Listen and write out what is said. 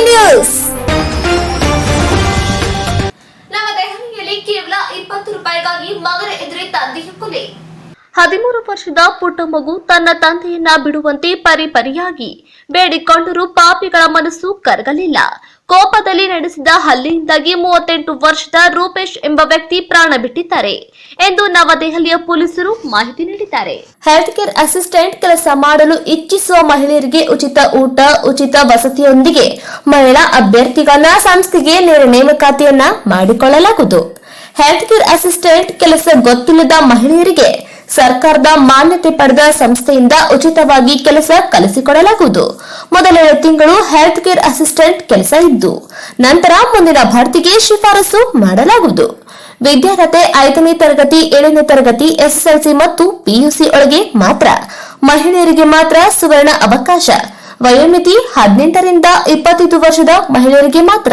News ನಮ್ಮ ಕೇವಲ ಇಪ್ಪತ್ತು ರೂಪಾಯಿಗಾಗಿ ಮಗನ ಎದುರಿದ್ದ ದೇಹಕೊಲೆ ವರ್ಷದ ಪುಟ್ಟ ಮಗು ತನ್ನ ತಂದೆಯನ್ನ ಬಿಡುವಂತೆ ಪರಿಪರಿಯಾಗಿ ಬೇಡಿಕೊಂಡರೂ ಪಾಪಿಗಳ ಮನಸ್ಸು ಕರಗಲಿಲ್ಲ. ಕೋಪದಲ್ಲಿ ನಡೆಸಿದ ಹಲ್ಲೆಯಿಂದಾಗಿ ಮೂವತ್ತೆಂಟು ವರ್ಷದ ರೂಪೇಶ್ ಎಂಬ ವ್ಯಕ್ತಿ ಪ್ರಾಣ ಬಿಟ್ಟಿದ್ದಾರೆ ಎಂದು ನವದೆಹಲಿಯ ಪೊಲೀಸರು ಮಾಹಿತಿ ನೀಡಿದ್ದಾರೆ. ಹೆಲ್ತ್ ಕೇರ್ ಅಸಿಸ್ಟೆಂಟ್ ಕೆಲಸ ಮಾಡಲು ಇಚ್ಛಿಸುವ ಮಹಿಳೆಯರಿಗೆ ಉಚಿತ ಊಟ, ಉಚಿತ ವಸತಿಯೊಂದಿಗೆ ಮಹಿಳಾ ಅಭ್ಯರ್ಥಿಗಳನ್ನ ಸಂಸ್ಥೆಗೆ ನೇರ ನೇಮಕಾತಿಯನ್ನ ಮಾಡಿಕೊಳ್ಳಲಾಗುವುದು. ಹೆಲ್ತ್ ಕೇರ್ ಅಸಿಸ್ಟೆಂಟ್ ಕೆಲಸ ಗೊತ್ತಿಲ್ಲದ ಮಹಿಳೆಯರಿಗೆ ಸರ್ಕಾರದ ಮಾನ್ಯತೆ ಪಡೆದ ಸಂಸ್ಥೆಯಿಂದ ಉಚಿತವಾಗಿ ಕೆಲಸ ಕಲಿಸಿಕೊಡಲಾಗುವುದು. ಮೊದಲೆರಡು ತಿಂಗಳು ಹೆಲ್ತ್ ಕೇರ್ ಅಸಿಸ್ಟೆಂಟ್ ಕೆಲಸ ಇದ್ದು, ನಂತರ ಮುಂದಿನ ಭರ್ತಿಗೆ ಶಿಫಾರಸು ಮಾಡಲಾಗುವುದು. ವಿದ್ಯಾರ್ಹತೆ ಐದನೇ ತರಗತಿ, ಏಳನೇ ತರಗತಿ, ಎಸ್ಎಸ್ಎಲ್ಸಿ ಮತ್ತು ಪಿಯುಸಿ ಒಳಗೆ ಮಾತ್ರ ಮಹಿಳೆಯರಿಗೆ ಮಾತ್ರ ಸುವರ್ಣ ಅವಕಾಶ. ವಯೋಮಿತಿ ಹದಿನೆಂಟರಿಂದ ಇಪ್ಪತ್ತೈದು ವರ್ಷದ ಮಹಿಳೆಯರಿಗೆ ಮಾತ್ರ.